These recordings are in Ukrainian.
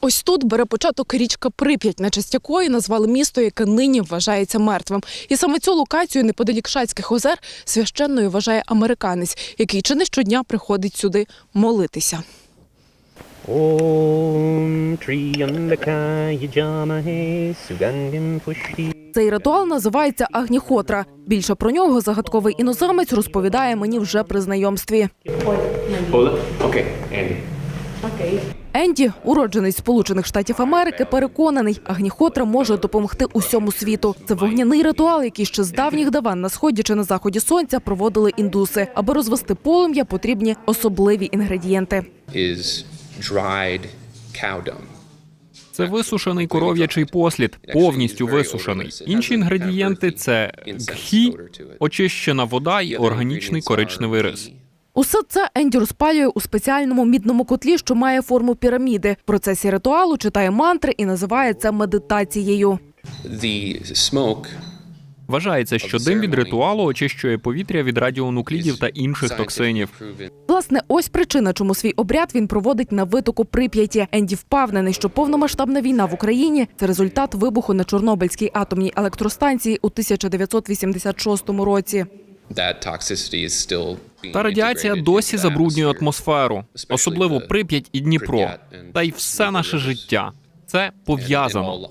Ось тут бере початок річка Прип'ять, на честь якої назвали місто, яке нині вважається мертвим. І саме цю локацію неподалік Шацьких озер священною вважає американець, який чи не щодня приходить сюди молитися. Цей ритуал називається Агніхотра. Більше про нього загадковий іноземець розповідає мені вже при знайомстві. Окей. Енді, уроджений Сполучених Штатів Америки, переконаний, Агніхотра може допомогти усьому світу. Це вогняний ритуал, який ще з давніх давен на сході чи на заході сонця проводили індуси. Аби розвести полум'я, потрібні особливі інгредієнти. Це висушений коров'ячий послід, повністю висушений. Інші інгредієнти це гхі, очищена вода і органічний коричневий рис. Усе це Енді розпалює у спеціальному мідному котлі, що має форму піраміди. В процесі ритуалу читає мантри і називає це медитацією. Вважається, що дим від ритуалу очищує повітря від радіонуклідів та інших токсинів. Власне, ось причина, чому свій обряд він проводить на витоку Прип'яті. Енді впевнений, що повномасштабна війна в Україні це результат вибуху на Чорнобильській атомній електростанції у 1986 році. That toxicity is Та радіація досі забруднює атмосферу, особливо Прип'ять і Дніпро, та й все наше життя. Це пов'язано.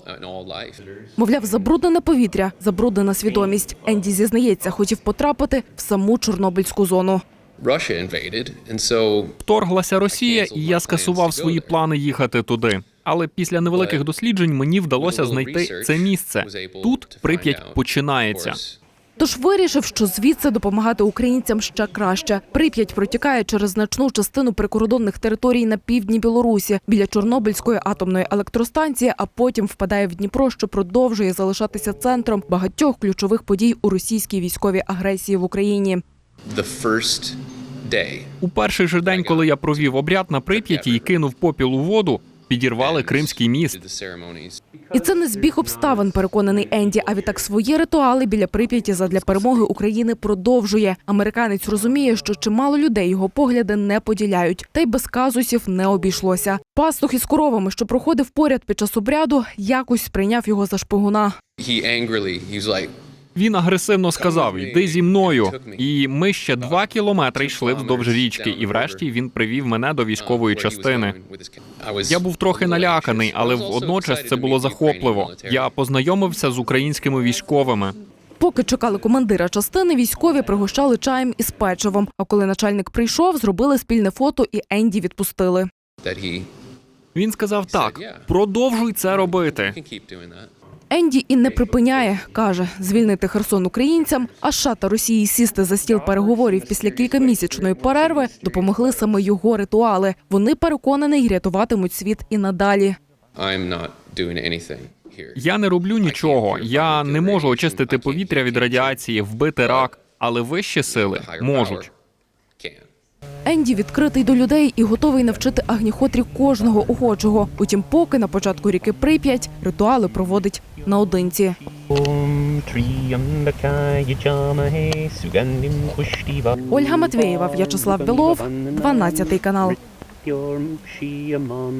Мовляв, забруднене повітря, забруднена свідомість. Енді зізнається, хотів потрапити в саму Чорнобильську зону. Russia invaded, Вторглася Росія, і я скасував свої плани їхати туди. Але після невеликих досліджень мені вдалося знайти це місце. Тут Прип'ять починається. Тож вирішив, що звідси допомагати українцям ще краще. Прип'ять протікає через значну частину прикордонних територій на півдні Білорусі біля Чорнобильської атомної електростанції, а потім впадає в Дніпро, що продовжує залишатися центром багатьох ключових подій у російській військовій агресії в Україні. У перший же день, коли я провів обряд на Прип'яті і кинув попіл у воду, підірвали Кримський міст. І це не збіг обставин, переконаний Енді. А відтак свої ритуали біля Прип'яті задля перемоги України продовжує. Американець розуміє, що чимало людей його погляди не поділяють, та й без казусів не обійшлося. Пастух із коровами, що проходив поряд під час обряду, якось сприйняв його за шпигуна. He angrily, he was like, Він агресивно сказав: Йди зі мною. І ми ще два кілометри йшли вздовж річки, і врешті він привів мене до військової he was частини. Я був трохи наляканий, але водночас це було захопливо. Я познайомився з українськими військовими. Поки чекали командира частини, військові пригощали чаєм із печивом. А коли начальник прийшов, зробили спільне фото і Енді відпустили. Він сказав так: продовжуй це робити. Енді і не припиняє, каже, звільнити Херсон українцям, а США та Росії сісти за стіл переговорів після кількамісячної перерви допомогли саме його ритуали. Вони переконані, рятуватимуть світ і надалі. Я не роблю нічого. Я не можу очистити повітря від радіації, вбити рак, але вищі сили можуть. Енді відкритий до людей і готовий навчити агніхотрі кожного охочого. Утім, поки на початку ріки прип'ять ритуали проводить наодинці. Ольга Матвєєва, В'ячеслав Білов, 12 канал.